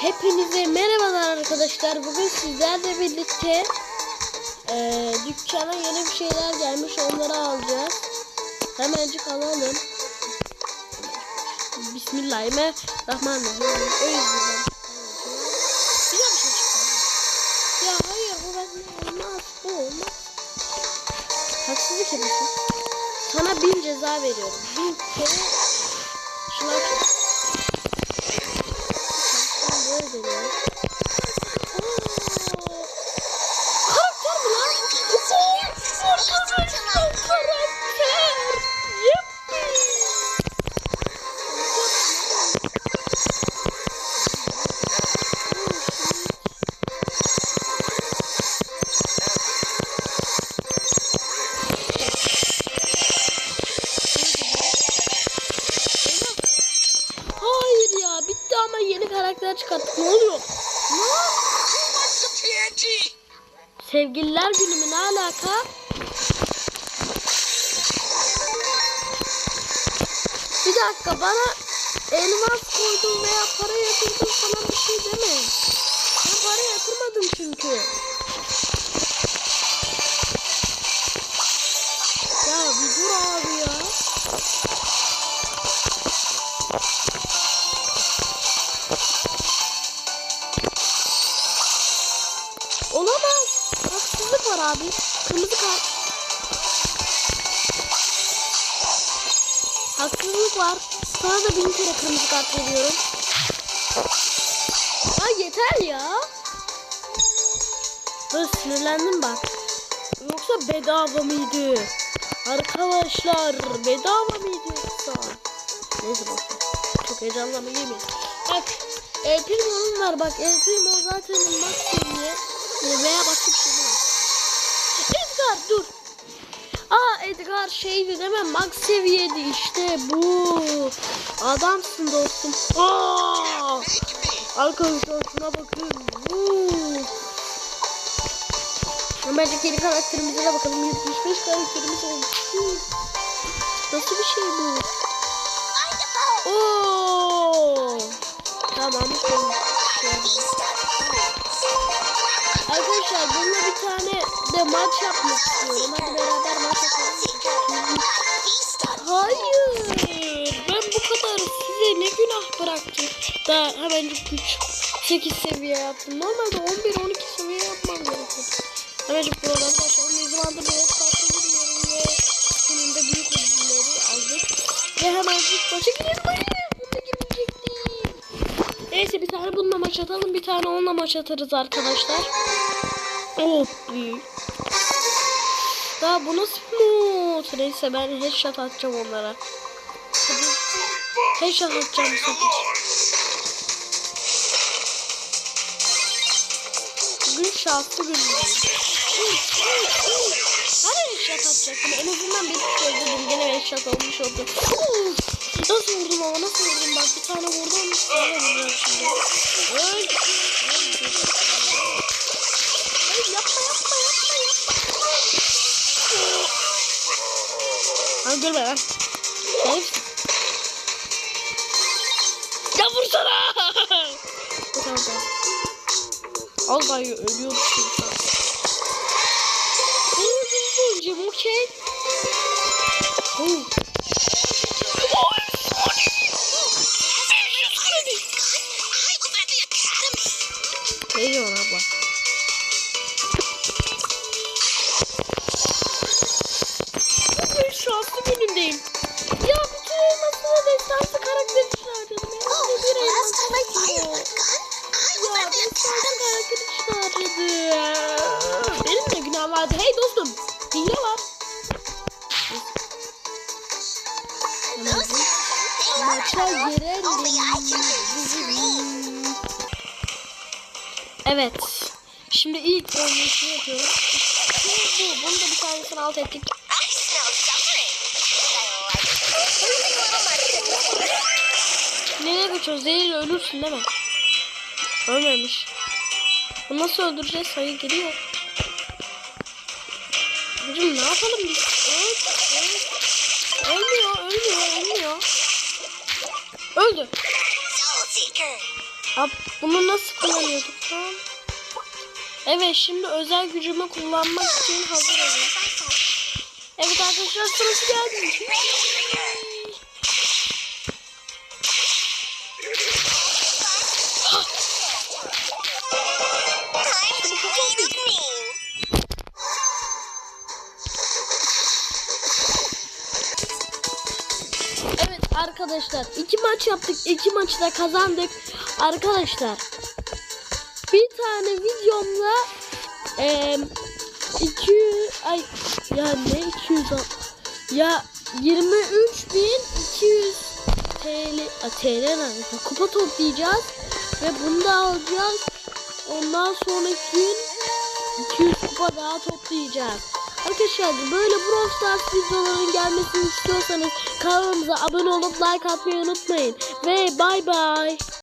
Hepinize merhabalar arkadaşlar. Bugün sizlerle birlikte eee dükkana yeni bir şeyler gelmiş. Onları alacağız. Hemencik alalım. Bismillahirrahmanirrahim. Güzel bir şey çıktı. Ya hayır bu benden olmaz. Bu olmaz. Haksızlık yapıyorsun. Sana bin ceza veriyorum. Bin kere şuna böyle karakter çıkarttık. Ne oluyor? Sevgililer günü ne alaka? Bir dakika bana elmas koydun veya para yatırdın falan bir şey deme. Ben para yatırmadım çünkü. Abi. Kırmızı kart. Haksızlık var. Sana da bin kere kırmızı kart veriyorum. Ha yeter ya. Ben sinirlendim bak. Yoksa bedava mıydı? Arkadaşlar bedava mıydı? Neyse boş ver. Çok heyecanlanma yemin. Bak El Primo'nun var bak El Primo zaten max seviye e, Edgar şeydi değil mi? Max seviyedi işte bu. Adamsın dostum. Aa! Arkadaşlar şuna bakın. Bence geri karakterimize de bakalım. 75 karakterimiz olmuş. Nasıl bir şey bu? Oo! Tamam. Şey Arkadaşlar bununla bir tane de maç yapmak istiyorum. Hadi beraber Daha hemen güç 8 seviye yaptım. Normalde 11-12 seviye yapmam gerekiyordu. Hemencik buradan başlayalım. Ne zamandır biraz farklı gidiyorum ve bunun da büyük ödülleri aldık. Ve hemencik maça girelim. Hayır. Bunda girmeyecektim. Neyse bir tane bununla maç atalım. Bir tane onunla maç atarız arkadaşlar. Oh büyük. Daha bu nasıl smooth? Neyse ben headshot atacağım onlara. Headshot atacağım bu sefer. Şanslı günüm. Hani headshot atacaktım? En azından bir öldürdüm. Gene headshot olmuş oldu. Nasıl vurdum ama nasıl vurdum? Bak bir tane vurdum. Sonra vuracağım şimdi. Öl. Hayır yapma yapma yapma yapma. Dur be lan. Hayır. Ya vursana. Tamam tamam. Daha ölüyordu şimdi. Vurdum vuracağım okey. Oh. Vardı. Hey dostum. Hile var. Maça girelim. Evet. Şimdi ilk oynayışını yapıyorum. İşte bu. Bunu da bir tanesini alt ettik. Nereye kaçıyoruz? Zehirle ölürsün değil mi? Ölmemiş. Bu nasıl öldüreceğiz? Sayı geliyor. Hocam ne yapalım biz? Öl, öl. Ölmüyor, ölmüyor, ölmüyor. Öldü. Ab, bunu nasıl kullanıyorduk lan? Evet şimdi özel gücümü kullanmak için hazır olun. Evet arkadaşlar sırası geldi. Evet arkadaşlar iki maç yaptık. iki maçı da kazandık. Arkadaşlar bir tane videomla eee 200 ay ya ne 200 al- ya 23.200 TL a, TL nerede? Kupa toplayacağız ve bunu da alacağız. Ondan sonraki gün 200 kupa daha toplayacağız. Arkadaşlar böyle Brawl Stars videoların gelmesini istiyorsanız kanalımıza abone olup like atmayı unutmayın. Ve bay bay.